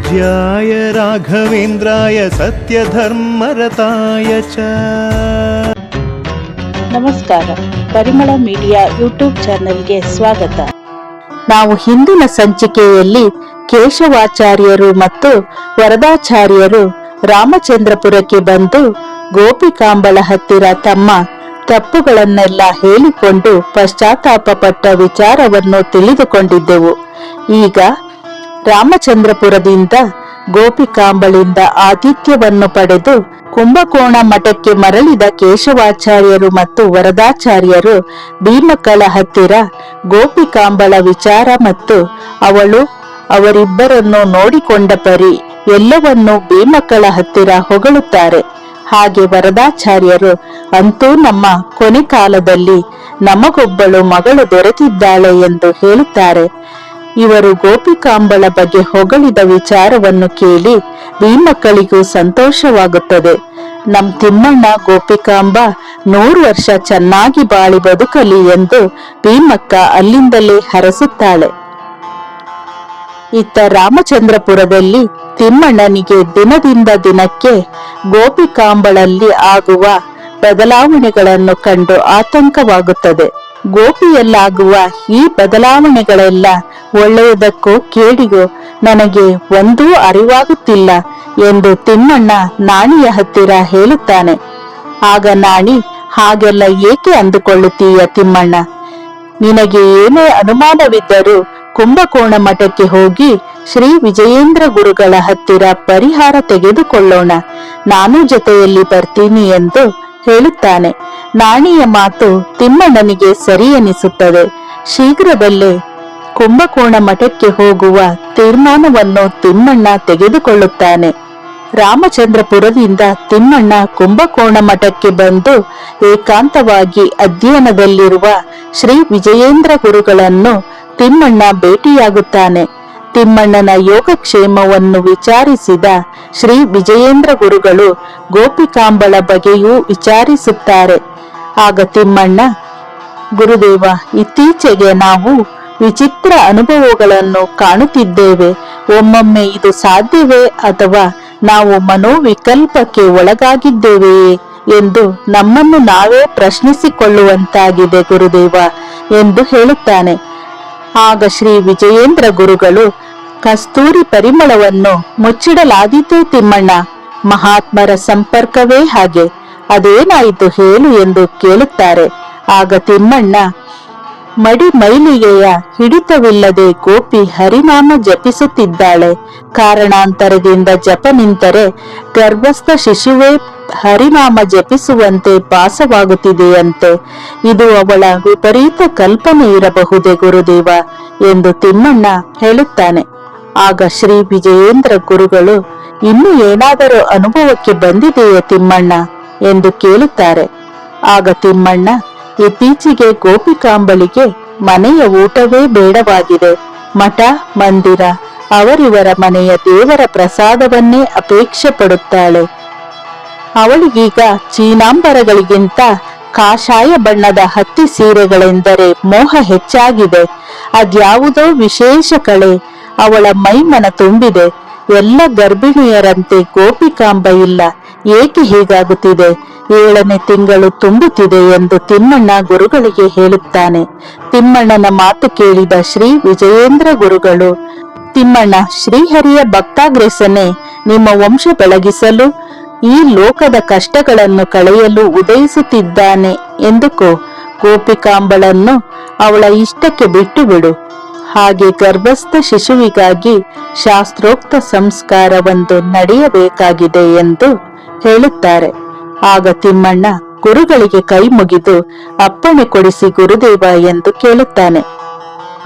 पूज्याय राघवेन्द्राय सत्यधर्मरताय च ನಮಸ್ಕಾರ ಪರಿಮಳ ಮೀಡಿಯಾ ಯೂಟ್ಯೂಬ್ ಚಾನೆಲ್ಗೆ ಸ್ವಾಗತ ನಾವು ಹಿಂದಿನ ಸಂಚಿಕೆಯಲ್ಲಿ ಕೇಶವಾಚಾರ್ಯರು ಮತ್ತು ವರದಾಚಾರ್ಯರು ರಾಮಚಂದ್ರಪುರಕ್ಕೆ ಬಂದು ಗೋಪಿಕಾಂಬಳ ಹತ್ತಿರ ತಮ್ಮ ತಪ್ಪುಗಳನ್ನೆಲ್ಲ ಹೇಳಿಕೊಂಡು ಪಶ್ಚಾತ್ತಾಪ ಪಟ್ಟ ವಿಚಾರವನ್ನು ತಿಳಿದುಕೊಂಡಿದ್ದೆವು ಈಗ ರಾಮಚಂದ್ರಪುರದಿಂದ ಗೋಪಿಕಾಂಬಳಿಂದ ಆತಿಥ್ಯವನ್ನು ಪಡೆದು ಕುಂಭಕೋಣ ಮಠಕ್ಕೆ ಮರಳಿದ ಕೇಶವಾಚಾರ್ಯರು ಮತ್ತು ವರದಾಚಾರ್ಯರು ಭೀಮಕಲ ಹತ್ತಿರ ಗೋಪಿಕಾಂಬಳ ವಿಚಾರ ಮತ್ತು ಅವಳು, ಅವರಿಬ್ಬರನ್ನು ನೋಡಿಕೊಂಡ ಪರಿ ಎಲ್ಲವನ್ನೂ ಭೀಮಕಳ ಹತ್ತಿರ ಹೊಗಳುತ್ತಾರೆ. ಹಾಗೆ ವರದಾಚಾರ್ಯರು, ಅಂತೂ ನಮ್ಮ ಕೊನೆ ಕಾಲದಲ್ಲಿ ನಮಗೊಬ್ಬಳು ಮಗಳು ದೊರೆತಿದ್ದಾಳೆ ಎಂದು ಹೇಳುತ್ತಾರೆ. ಇವರು ಗೋಪಿಕಾಂಬಳ ಬಗ್ಗೆ ಹೊಗಳಿದ ವಿಚಾರವನ್ನು ಕೇಳಿ ಭೀಮಕ್ಕಳಿಗೂ ಸಂತೋಷವಾಗುತ್ತದೆ. ನಮ್ ತಿಮ್ಮಣ್ಣ ಗೋಪಿಕಾಂಬ ನೂರು ವರ್ಷ ಚೆನ್ನಾಗಿ ಬಾಳಿ ಬದುಕಲಿ ಎಂದು ಭೀಮಕ್ಕ ಅಲ್ಲಿಂದಲೇ ಹರಸುತ್ತಾಳೆ. ಇತ್ತ ರಾಮಚಂದ್ರಪುರದಲ್ಲಿ ತಿಮ್ಮಣ್ಣನಿಗೆ ದಿನದಿಂದ ದಿನಕ್ಕೆ ಗೋಪಿಕಾಂಬಳಲ್ಲಿ ಆಗುವ ಬದಲಾವಣೆಗಳನ್ನು ಕಂಡು ಆತಂಕವಾಗುತ್ತದೆ. ಗೋಪಿಯಲ್ಲಾಗುವ ಈ ಬದಲಾವಣೆಗಳೆಲ್ಲ ಒಳ್ಳೆಯದಕ್ಕೋ ಕೇಡಿಗೋ ನನಗೆ ಒಂದೂ ಅರಿವಾಗುತ್ತಿಲ್ಲ ಎಂದು ತಿಮ್ಮಣ್ಣ ನಾಣಿಯ ಹತ್ತಿರ ಹೇಳುತ್ತಾನೆ. ಆಗ ನಾಣಿ, ಹಾಗೆಲ್ಲ ಏಕೆ ಅಂದುಕೊಳ್ಳುತ್ತೀಯ ತಿಮ್ಮಣ್ಣ? ನಿನಗೆ ಏನೇ ಅನುಮಾನವಿದ್ದರೂ ಕುಂಭಕೋಣ ಮಠಕ್ಕೆ ಹೋಗಿ ಶ್ರೀ ವಿಜಯೇಂದ್ರ ಗುರುಗಳ ಹತ್ತಿರ ಪರಿಹಾರ ತೆಗೆದುಕೊಳ್ಳೋಣ. ನಾನು ಜೊತೆಯಲ್ಲಿ ಬರ್ತೀನಿ ಎಂದು ಹೇಳುತ್ತಾನೆ, ನಾಣಿಯ ಮಾತು ತಿಮ್ಮಣ್ಣನಿಗೆ ಸರಿ ಎನಿಸುತ್ತದೆ ಶೀಘ್ರದಲ್ಲೇ ಕುಂಭಕೋಣ ಮಠಕ್ಕೆ ಹೋಗುವ ತೀರ್ಮಾನವನ್ನು ತಿಮ್ಮಣ್ಣ ತೆಗೆದುಕೊಳ್ಳುತ್ತಾನೆ. ರಾಮಚಂದ್ರಪುರದಿಂದ ತಿಮ್ಮಣ್ಣ ಕುಂಭಕೋಣ ಮಠಕ್ಕೆ ಬಂದು ಏಕಾಂತವಾಗಿ ಅಧ್ಯಯನದಲ್ಲಿರುವ ಶ್ರೀ ವಿಜಯೇಂದ್ರ ಗುರುಗಳನ್ನು ತಿಮ್ಮಣ್ಣ ಭೇಟಿಯಾಗುತ್ತಾನೆ. ತಿಮ್ಮಣ್ಣನ ಯೋಗಕ್ಷೇಮವನ್ನು ವಿಚಾರಿಸಿದ ಶ್ರೀ ವಿಜಯೇಂದ್ರ ಗುರುಗಳು ಗೋಪಿಕಾಂಬಳ ಬಗ್ಗೆಯೂ ವಿಚಾರಿಸುತ್ತಾರೆ. ಆಗ ತಿಮ್ಮಣ್ಣ, ಗುರುದೇವ, ಇತ್ತೀಚೆಗೆ ನಾವು ವಿಚಿತ್ರ ಅನುಭವಗಳನ್ನು ಕಾಣುತ್ತಿದ್ದೇವೆ. ಒಮ್ಮೊಮ್ಮೆ ಇದು ಸಾಧ್ಯವೇ ಅಥವಾ ನಾವು ಮನೋವಿಕಲ್ಪಕ್ಕೆ ಒಳಗಾಗಿದ್ದೇವೆಯೇ ಎಂದು ನಮ್ಮನ್ನು ನಾವೇ ಪ್ರಶ್ನಿಸಿಕೊಳ್ಳುವಂತಾಗಿದೆ ಗುರುದೇವ ಎಂದು ಹೇಳುತ್ತಾನೆ. ಆಗ ಶ್ರೀ ವಿಜಯೇಂದ್ರ ಗುರುಗಳು ಕಸ್ತೂರಿ ಪರಿಮಳವನ್ನು ಮುಚ್ಚಿಡಲಾದೀತು ತಿಮ್ಮಣ್ಣ. ಮಹಾತ್ಮರ ಸಂಪರ್ಕವೇ ಹಾಗೆ. ಅದೇನಾಯಿತು ಹೇಳು ಎಂದು ಕೇಳುತ್ತಾರೆ. ಆಗ ತಿಮ್ಮಣ್ಣ ಮಡಿ ಮೈಲಿಗೆಯ ಹಿಡಿತವಿಲ್ಲದೆ ಗೋಪಿ ಹರಿನಾಮ ಜಪಿಸುತ್ತಿದ್ದಾಳೆ. ಕಾರಣಾಂತರದಿಂದ ಜಪ ನಿಂತರೆ ಗರ್ಭಸ್ಥ ಶಿಶುವೇ ಹರಿನಾಮ ಜಪಿಸುವಂತೆ ಭಾಸವಾಗುತ್ತಿದೆಯಂತೆ. ಇದು ಅವಳ ವಿಪರೀತ ಕಲ್ಪನೆ ಇರಬಹುದೇ ಗುರುದೇವ ಎಂದು ತಿಮ್ಮಣ್ಣ ಹೇಳುತ್ತಾನೆ. ಆಗ ಶ್ರೀ ವಿಜಯೇಂದ್ರ ಗುರುಗಳು, ಇನ್ನು ಏನಾದರೂ ಅನುಭವಕ್ಕೆ ಬಂದಿದೆಯೇ ತಿಮ್ಮಣ್ಣ? ಎಂದು ಕೇಳುತ್ತಾರೆ. ಆಗ ತಿಮ್ಮಣ್ಣ ಇತ್ತೀಚೆಗೆ ಗೋಪಿಕಾಂಬಳಿಗೆ ಮನೆಯ ಊಟವೇ ಬೇಡವಾಗಿದೆ. ಮಠ, ಮಂದಿರ, ಅವರಿವರ ಮನೆಯ ದೇವರ ಪ್ರಸಾದವನ್ನೇ ಅಪೇಕ್ಷೆ ಪಡುತ್ತಾಳೆ. ಅವಳಿಗೀಗ ಚೀನಾಂಬರಗಳಿಗಿಂತ ಕಾಷಾಯ ಬಣ್ಣದ ಹತ್ತಿ ಸೀರೆಗಳೆಂದರೆ ಮೋಹ ಹೆಚ್ಚಾಗಿದೆ. ಅದ್ಯಾವುದೋ ವಿಶೇಷ ಕಳೆ, ಅವಳ ಮೈಮನ ತುಂಬಿದೆ. ಎಲ್ಲ ಗರ್ಭಿಣಿಯರಂತೆ ಗೋಪಿಕಾಂಬ ಇಲ್ಲ. ಏಕೆ ಹೀಗಾಗುತ್ತಿದೆ? ಏಳನೇ ತಿಂಗಳು ತುಂಬುತ್ತಿದೆ ಎಂದು ತಿಮ್ಮಣ್ಣ ಗುರುಗಳಿಗೆ ಹೇಳುತ್ತಾನೆ. ತಿಮ್ಮಣ್ಣನ ಮಾತು ಕೇಳಿದ ಶ್ರೀ ವಿಜಯೇಂದ್ರ ಗುರುಗಳು, ತಿಮ್ಮಣ್ಣ, ಶ್ರೀಹರಿಯ ಭಕ್ತಾಗ್ರೆಸನೆ, ನಿಮ್ಮ ವಂಶ ಬೆಳಗಿಸಲು, ಈ ಲೋಕದ ಕಷ್ಟಗಳನ್ನು ಕಳೆಯಲು ಉದಯಿಸುತ್ತಿದ್ದಾನೆ ಎಂದುಕೋ, ಗೋಪಿಕಾಂಬಳನ್ನು ಅವಳ ಇಷ್ಟಕ್ಕೆ ಬಿಟ್ಟು ಬಿಡು ಹಾಗೆ ಗರ್ಭಸ್ಥ ಶಿಶುವಿಗಾಗಿ ಶಾಸ್ತ್ರೋಕ್ತ ಸಂಸ್ಕಾರವೊಂದು ನಡೆಯಬೇಕಾಗಿದೆ ಎಂದು ಹೇಳುತ್ತಾರೆ. ಆಗ ತಿಮ್ಮಣ್ಣ ಗುರುಗಳಿಗೆ ಕೈ ಮುಗಿದು ಅಪ್ಪಣೆ ಕೊಡಿಸಿ ಗುರುದೇವ ಎಂದು ಕೇಳುತ್ತಾನೆ.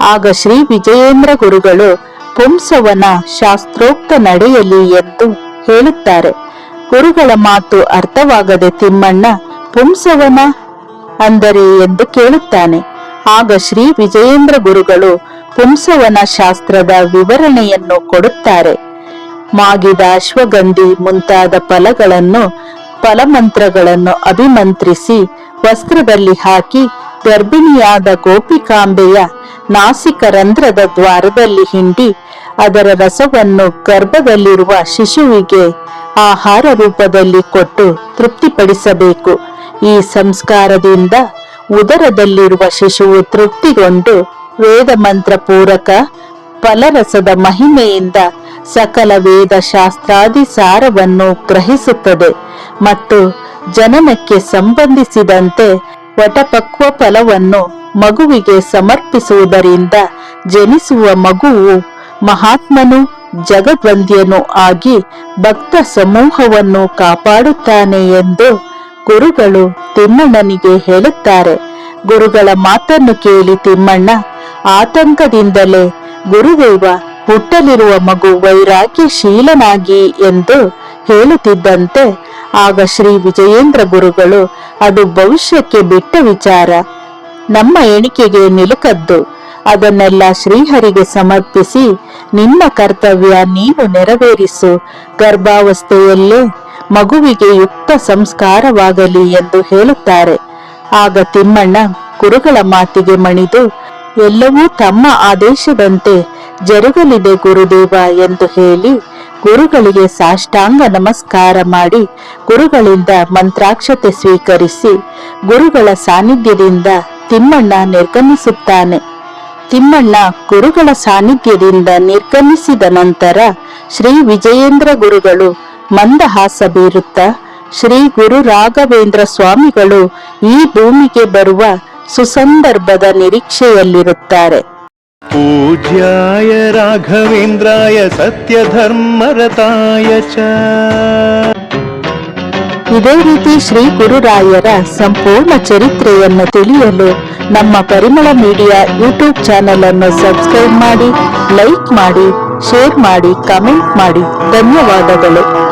ಆಗ ಶ್ರೀ ವಿಜಯೇಂದ್ರ ಗುರುಗಳು ಪುಂಸವನ ಶಾಸ್ತ್ರೋಕ್ತ ನಡೆಯಲಿ ಎಂದು ಹೇಳುತ್ತಾರೆ. ಗುರುಗಳ ಮಾತು ಅರ್ಥವಾಗದೆ ತಿಮ್ಮಣ್ಣ ಪುಂಸವನ ಅಂದರೆ ಎಂದು ಕೇಳುತ್ತಾನೆ. ಆಗ ಶ್ರೀ ವಿಜಯೇಂದ್ರ ಗುರುಗಳು ಪುಂಸವನ ಶಾಸ್ತ್ರದ ವಿವರಣೆಯನ್ನು ಕೊಡುತ್ತಾರೆ. ಮಾಗಿದ ಅಶ್ವಗಂಧಿ ಮುಂತಾದ ಫಲಗಳನ್ನು ಫಲಮಂತ್ರಗಳನ್ನು ಅಭಿಮಂತ್ರಿಸಿ ವಸ್ತ್ರದಲ್ಲಿ ಹಾಕಿ ಗರ್ಭಿಣಿಯಾದ ಗೋಪಿಕಾಂಬೆಯ ನಾಸಿಕ ರಂಧ್ರದ ದ್ವಾರದಲ್ಲಿ ಹಿಂಡಿ ಅದರ ರಸವನ್ನು ಗರ್ಭದಲ್ಲಿರುವ ಶಿಶುವಿಗೆ ಆಹಾರ ರೂಪದಲ್ಲಿ ಕೊಟ್ಟು ತೃಪ್ತಿಪಡಿಸಬೇಕು. ಈ ಸಂಸ್ಕಾರದಿಂದ ಉದರದಲ್ಲಿರುವ ಶಿಶುವು ತೃಪ್ತಿಗೊಂಡು ವೇದ ಮಂತ್ರ ಪೂರಕ ಫಲರಸದ ಮಹಿಮೆಯಿಂದ ಸಕಲ ವೇದ ಶಾಸ್ತ್ರಾದಿ ಸಾರವನ್ನು ಗ್ರಹಿಸುತ್ತದೆ ಮತ್ತು ಜನನಕ್ಕೆ ಸಂಬಂಧಿಸಿದಂತೆ ವಟಪಕ್ವ ಫಲವನ್ನು ಮಗುವಿಗೆ ಸಮರ್ಪಿಸುವುದರಿಂದ ಜನಿಸುವ ಮಗುವು ಮಹಾತ್ಮನು, ಜಗದ್ವಂದ್ಯನು ಆಗಿ ಭಕ್ತ ಸಮೂಹವನ್ನು ಕಾಪಾಡುತ್ತಾನೆ ಎಂದು ಗುರುಗಳು ತಿಮ್ಮಣ್ಣನಿಗೆ ಹೇಳುತ್ತಾರೆ, ಗುರುಗಳ ಮಾತನ್ನು ಕೇಳಿ ತಿಮ್ಮಣ್ಣ, ಆತಂಕದಿಂದಲೇ ಗುರುದೇವ ಹುಟ್ಟಲಿರುವ ಮಗು ವೈರಾಗ್ಯಶೀಲನಾಗಿ ಎಂದು ಹೇಳುತ್ತಿದ್ದಂತೆ, ಆಗ ಶ್ರೀ ವಿಜಯೇಂದ್ರ ಗುರುಗಳು ಅದು ಭವಿಷ್ಯಕ್ಕೆ ಬಿಟ್ಟ ವಿಚಾರ. ನಮ್ಮ ಎಣಿಕೆಗೆ ನಿಲುಕದ್ದು, ಅದನ್ನೆಲ್ಲ ಶ್ರೀಹರಿಗೆ ಸಮರ್ಪಿಸಿ, ನಿಮ್ಮ ಕರ್ತವ್ಯ ನೀನು ನೆರವೇರಿಸು, ಗರ್ಭಾವಸ್ಥೆಯಲ್ಲೇ ಮಗುವಿಗೆ ಯುಕ್ತ ಸಂಸ್ಕಾರವಾಗಲಿ ಎಂದು ಹೇಳುತ್ತಾರೆ. ಆಗ ತಿಮ್ಮಣ್ಣ ಗುರುಗಳ ಮಾತಿಗೆ ಮಣಿದು, ಎಲ್ಲವೂ ತಮ್ಮ ಆದೇಶದಂತೆ ಜರುಗಲಿದೆ ಗುರುದೇವ ಎಂದು ಹೇಳಿ ಗುರುಗಳಿಗೆ ಸಾಷ್ಟಾಂಗ ನಮಸ್ಕಾರ ಮಾಡಿ ಗುರುಗಳಿಂದ ಮಂತ್ರಾಕ್ಷತೆ ಸ್ವೀಕರಿಸಿ ಗುರುಗಳ ಸಾನ್ನಿಧ್ಯದಿಂದ ತಿಮ್ಮಣ್ಣ ನಿರ್ಗಮಿಸುತ್ತಾನೆ. ತಿಮ್ಮಣ್ಣ ಗುರುಗಳ ಸಾನ್ನಿಧ್ಯದಿಂದ ನಿರ್ಗಮಿಸಿದ ನಂತರ ಶ್ರೀ ವಿಜಯೇಂದ್ರ ಗುರುಗಳು ಮಂದಹಾಸ ಬೀರುತ್ತ ಶ್ರೀ ಗುರು ರಾಘವೇಂದ್ರ ಸ್ವಾಮಿಗಳು ಈ ಭೂಮಿಗೆ ಬರುವ ಸುಸಂದರ್ಭದ ನಿರೀಕ್ಷೆಯಲ್ಲಿರುತ್ತಾರೆ. ಪೂಜ್ಯಾಯ ರಾಘವೇಂದ್ರಾಯ ಸತ್ಯ ಧರ್ಮರತಾಯ ಚ. ಇದೇ ರೀತಿ ಶ್ರೀ ಗುರುರಾಯರ ಸಂಪೂರ್ಣ ಚರಿತ್ರೆಯನ್ನು ತಿಳಿಯಲು ನಮ್ಮ ಪರಿಮಳ ಮೀಡಿಯಾ ಯೂಟ್ಯೂಬ್ ಚಾನೆಲ್ ಅನ್ನು ಸಬ್ಸ್ಕ್ರೈಬ್ ಮಾಡಿ ಲೈಕ್ ಮಾಡಿ ಶೇರ್ ಮಾಡಿ ಕಮೆಂಟ್ ಮಾಡಿ. ಧನ್ಯವಾದಗಳು.